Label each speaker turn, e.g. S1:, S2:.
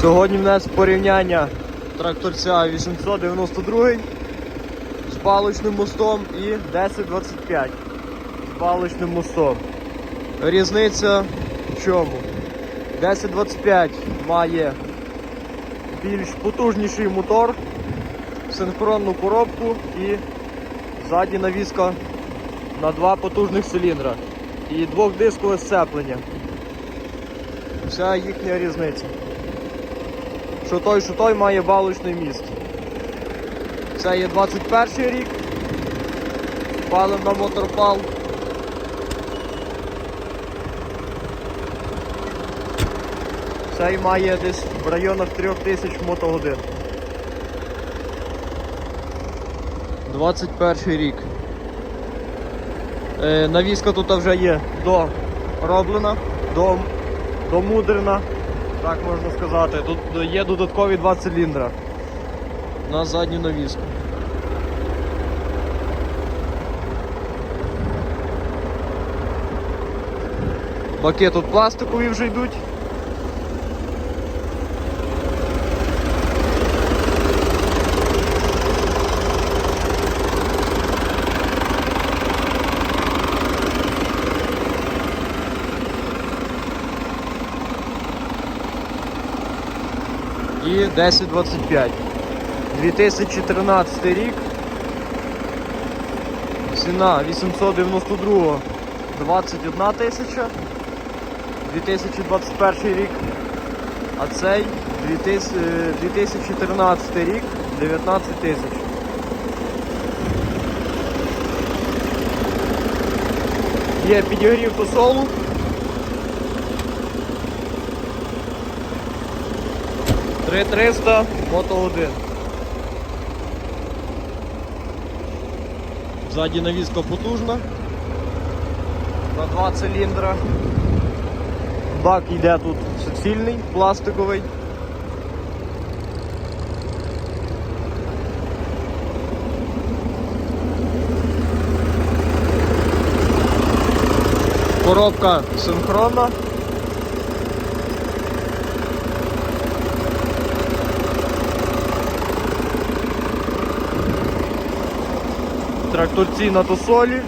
S1: Сьогодні в нас порівняння тракторця 892 з паличним мостом і 1025 з паличним мостом. Різниця в чому? 1025 має більш потужніший мотор, синхронну коробку і ззаді навіска на два потужних циліндра і двохдискове сцеплення. Вся їхня різниця. Що той, що той має балочний міст. Це є 21 рік. Палим на моторпал. Цей має десь в районах 3000 мотогодин. 21 рік. Е, навіска тут вже є дороблена, до, так можна сказати. Тут є додаткові два циліндра на задню навіску. Баки тут пластикові вже йдуть. і 1025. 2013 рік. Ціна 892 21 тисяча. 2021 рік. А цей 2013 е, рік 19 тисяч. Є підігрів по солу. 3300 мото 1. Ззаді навіска потужна. На два циліндра. Бак йде тут суцільний, пластиковий. Коробка синхронна. Тракторці на тосолі.